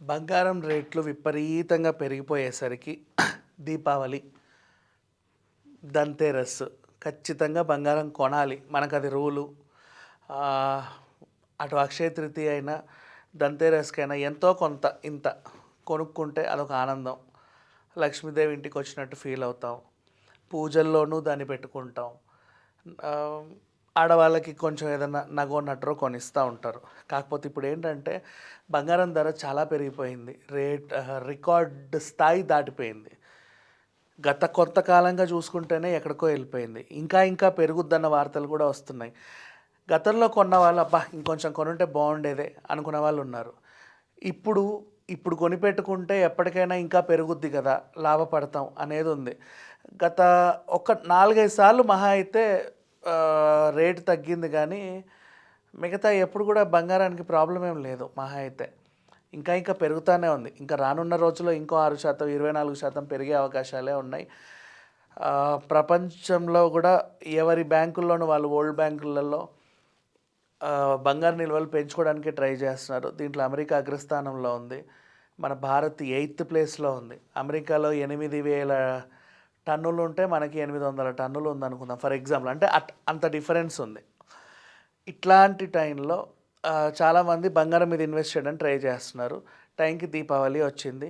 బంగారం రేట్లు విపరీతంగా పెరిగిపోయేసరికి దీపావళి దంతెరస్ ఖచ్చితంగా బంగారం కొనాలి. మనకు అది రూలు అటు అక్షయ తృతీయ అయినా దంతేరస్కైనా ఎంతో కొంత ఇంత కొనుక్కుంటే అదొక ఆనందం. లక్ష్మీదేవి ఇంటికి వచ్చినట్టు ఫీల్ అవుతాం. పూజల్లోనూ దాన్ని పెట్టుకుంటాం. ఆడవాళ్ళకి కొంచెం ఏదైనా నగో నట్రో కొనిస్తూ ఉంటారు. కాకపోతే ఇప్పుడు ఏంటంటే బంగారం ధర చాలా పెరిగిపోయింది. రేట్ రికార్డ్ స్థాయి దాటిపోయింది. గత కొంతకాలంగా చూసుకుంటేనే ఎక్కడికో వెళ్ళిపోయింది. ఇంకా ఇంకా పెరుగుద్దన్న వార్తలు కూడా వస్తున్నాయి. గతంలో కొన్న వాళ్ళు అబ్బా ఇంకొంచెం కొనుంటే బాగుండేదే అనుకున్న వాళ్ళు ఉన్నారు. ఇప్పుడు ఇప్పుడు కొనిపెట్టుకుంటే ఎప్పటికైనా ఇంకా పెరుగుద్ది కదా లాభపడతాం అనేది ఉంది. గత ఒక నాలుగైదు సార్లు మహా అయితే రేటు తగ్గింది కానీ మిగతా ఎప్పుడు కూడా బంగారానికి ప్రాబ్లం ఏం లేదు మహా అయితే. ఇంకా ఇంకా పెరుగుతూనే ఉంది. ఇంకా రానున్న రోజుల్లో ఇంకో ఆరు శాతం ఇరవై నాలుగు శాతం పెరిగే అవకాశాలే ఉన్నాయి. ప్రపంచంలో కూడా ఎవరి బ్యాంకుల్లోనూ వాళ్ళు ఓల్డ్ బ్యాంకులలో బంగారు నిల్వలు పెంచుకోవడానికి ట్రై చేస్తున్నారు. దీంట్లో అమెరికా అగ్రస్థానంలో ఉంది. మన భారత్ ఎయిత్ ప్లేస్లో ఉంది. అమెరికాలో ఎనిమిది వేల టన్నులు ఉంటే మనకి ఎనిమిది వందల టన్నులు ఉందనుకుందాం ఫర్ ఎగ్జాంపుల్ అంటే అట్ అంత డిఫరెన్స్ ఉంది. ఇట్లాంటి టైంలో చాలామంది బంగారం మీద ఇన్వెస్ట్ చేయడానికి ట్రై చేస్తున్నారు. టైంకి దీపావళి వచ్చింది.